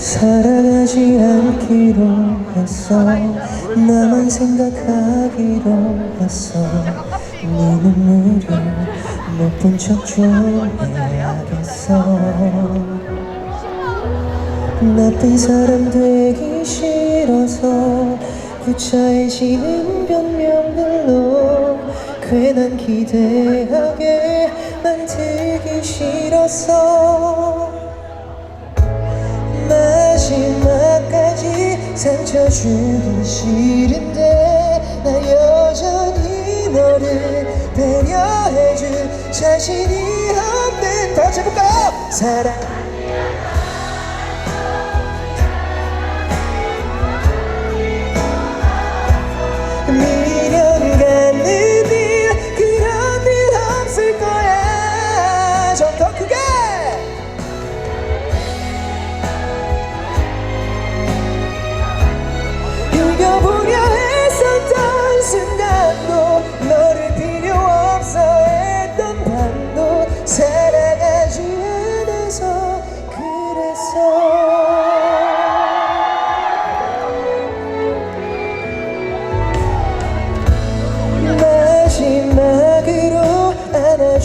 살아가지 않기로 했어 나만 생각하기로 했어 네 눈물을 못본척좀 해야겠어. 나쁜 사람 되기 싫어서 구차해지는 변명들로 괜한 기대하게 만들기 싫었어 마 상처 주기 싫은데 나 여전히 너를 배려해줄 자신이 없는 다 같이 해볼까요? 사랑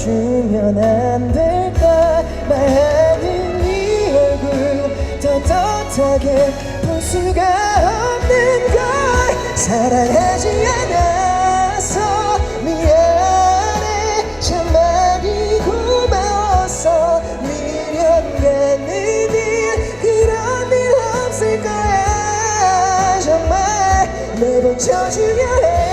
주면 안 될까? 말하는 네 얼굴 떳떳하게 볼 수가 없는 걸 사랑하지 않아서 미안해. 참 많이 고마웠어 미련 갖는 일 그런 일 없을 거야. 정말 매번 져주려 했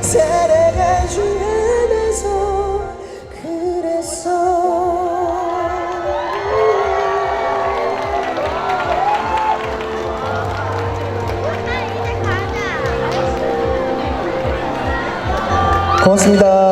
사랑하지 않아서 그랬어 고맙습니다.